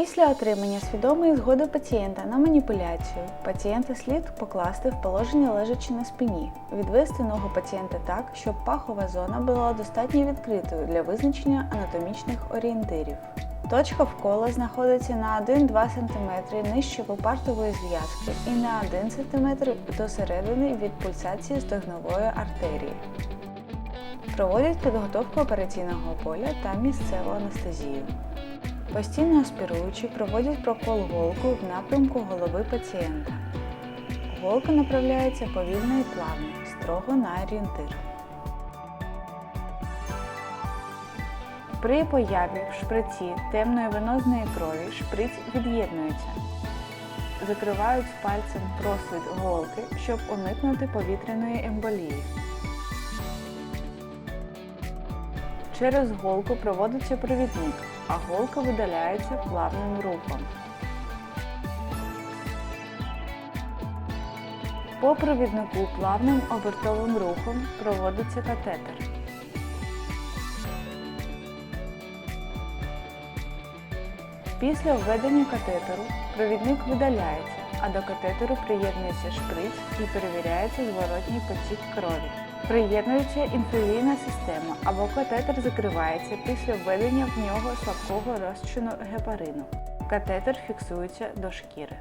Після отримання свідомої згоди пацієнта на маніпуляцію, пацієнта слід покласти в положення лежачи на спині, відвести ногу пацієнта так, щоб пахова зона була достатньо відкритою для визначення анатомічних орієнтирів. Точка вкола знаходиться на 1-2 см нижче попартової зв'язки і на 1 см до середини від пульсації стегнової артерії. Проводять підготовку операційного поля та місцеву анестезію. Постійно аспіруючи, проводять прокол голку в напрямку голови пацієнта. Голка направляється повільно і плавно, строго на орієнтир. При появі в шприці темної венозної крові шприц від'єднується. Закривають пальцем просвіт голки, щоб уникнути повітряної емболії. Через голку проводиться провідник, а голка видаляється плавним рухом. По провіднику плавним обертовим рухом проводиться катетер. Після введення катетеру провідник видаляється, а до катетеру приєднується шприц і перевіряється зворотній потік крові. Приєднується інфузійна система або катетер закривається після введення в нього слабкого розчину гепарину. Катетер фіксується до шкіри.